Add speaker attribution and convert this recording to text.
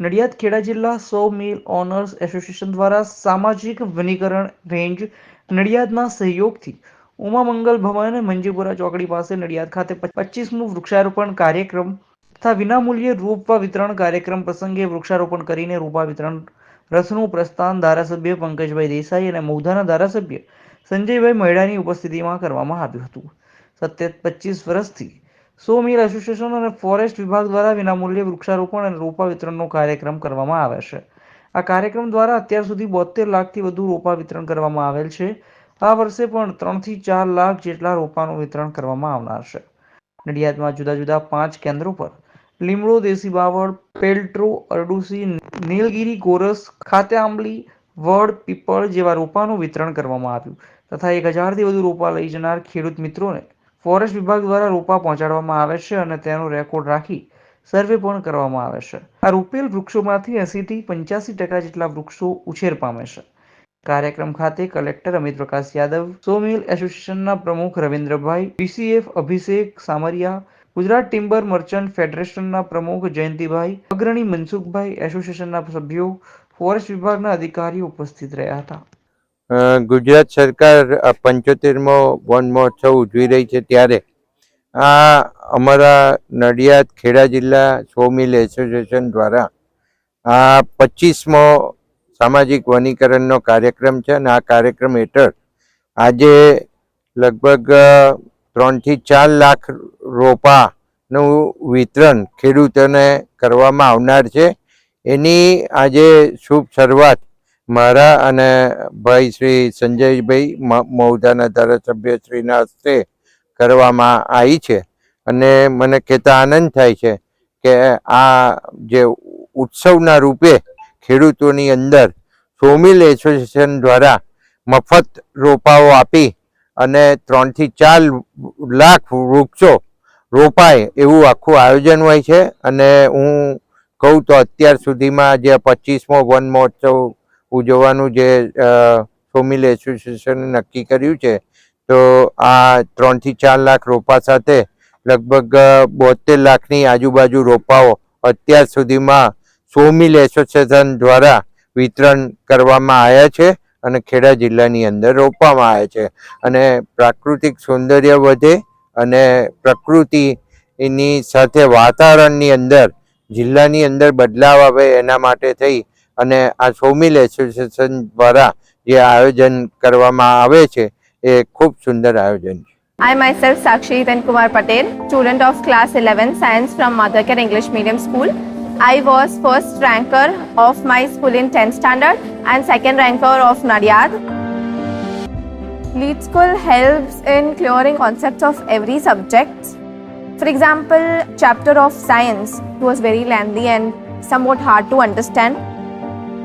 Speaker 1: નડિયાદ ખેડા જિલ્લા સો મિલ owners association દ્વારા સામાજિક વનીકરણ રેન્જ નડિયાદના સહયોગથી ઉમા મંગલ ભવન મંજીપુરા ચોકડી પાસે નડિયાદ ખાતે પચીસમું વૃક્ષારોપણ કાર્યક્રમ તથા વિનામૂલ્યે રૂપવા વિતરણ કાર્યક્રમ પ્રસંગે વૃક્ષારોપણ કરીને રોપા વિતરણ રથનું પ્રસ્થાન ધારાસભ્ય પંકજભાઈ દેસાઈ અને મૌધાના ધારાસભ્ય સંજયભાઈ મહેડાની ઉપસ્થિતિમાં કરવામાં આવ્યું હતું. સત્ય પચીસ વર્ષથી સો મિલ એસોસિએશન અને ફોરેસ્ટ વિભાગ દ્વારા વિનામૂલ્યે વૃક્ષારોપણ અને રોપા વિતરણનો કાર્યક્રમ કરવામાં આવે છે. આ કાર્યક્રમ દ્વારા અત્યાર સુધી બોતેર લાખથી વધુ રોપા વિતરણ કરવામાં આવેલ છે. આ વર્ષે પણ ત્રણથી ચાર લાખ જેટલા રોપાનું વિતરણ કરવામાં આવનાર છે. નડિયાદમાં જુદા જુદા પાંચ કેન્દ્રો પર લીમડો, દેશી બાવળ, પેલ્ટ્રો, અરડુસી, નીલગિરી, ગોરસ ખાતે આંબલી વડ, પીપળ જેવા રોપાનું વિતરણ કરવામાં આવ્યું. તથા એક હજારથી વધુ રોપા લઈ જનાર ખેડૂત મિત્રોને ફોરેસ્ટ વિભાગ દ્વારા રોપા પહોંચાડવામાં આવે છે અને તેનો રેકોર્ડ રાખી સર્વે પણ કરવામાં આવે છે. આ રોપેલ વૃક્ષોમાંથી એંસીથી પંચ્યાસી ટકા જેટલા વૃક્ષો ઉછેર પામે છે. કાર્યક્રમ ખાતે કલેક્ટર અમિત પ્રકાશ યાદવ, સોમિલ એસોસિએશનના પ્રમુખ Ravindrabhai, BCF Abhishek Samariya, Gujarat timber merchant ફેડરેશનના પ્રમુખ જયંતિભાઈ, અગ્રણી મનસુખભાઈ એસોસિએશનના સભ્યો, ફોરેસ્ટ વિભાગના અધિકારીઓ ઉપસ્થિત રહ્યા હતા.
Speaker 2: ગુજરાત સરકાર પંચોતેરમો વન મહોત્સવ ઉજવી રહી છે ત્યારે. આ અમારા નડિયાદ ખેડા જિલ્લા સો મિલ એસોસિએશન દ્વારા આ પચીસમો સામાજિક વનીકરણનો કાર્યક્રમ છે અને આ કાર્યક્રમ હેઠળ આજે લગભગ ત્રણથી ચાર લાખ રોપાનું વિતરણ ખેડૂતોને કરવામાં આવનાર છે. એની આજે શુભ શરૂઆત મારા અને ભાઈ શ્રી સંજયભાઈ મૌધાના ધારાસભ્ય શ્રીના હસ્તે કરવામાં આવી છે. અને મને કહેતા આનંદ થાય છે કે આ જે ઉત્સવના રૂપે ખેડૂતોની અંદર સોમિલ એસોસિએશન દ્વારા મફત રોપાઓ આપી અને ત્રણથી ચાર લાખ વૃક્ષો રોપાય એવું આખું આયોજન હોય છે. અને હું કહું તો અત્યાર સુધીમાં જે પચીસમો વન મહોત્સવ ઉજવવાનું જે સોમિલ એસોસિએશને નક્કી કર્યું છે, તો આ ત્રણથી ચાર લાખ રોપા સાથે લગભગ બોતેર લાખની આજુબાજુ રોપાઓ અત્યાર સુધીમાં સોમિલ એસોસિએશન દ્વારા વિતરણ કરવામાં આવ્યા છે અને ખેડા જિલ્લાની અંદર રોપવામાં આવ્યા છે. અને પ્રાકૃતિક સૌંદર્ય વધે અને પ્રકૃતિની સાથે વાતાવરણની અંદર, જિલ્લાની અંદર બદલાવ આવે એના માટે થઈ અને આ સૌમિલ એસોસિએશન દ્વારા જે આયોજન કરવામાં આવે છે એ ખૂબ સુંદર આયોજન છે
Speaker 3: I myself Sakshi Kumar Patel, student of class 11 science from Mothercare English Medium School. I was first ranker of my school in 10th standard and second ranker of Nadiad. Lead School helps in clearing concepts of every subject. For example, chapter of science was very lengthy and somewhat hard to understand.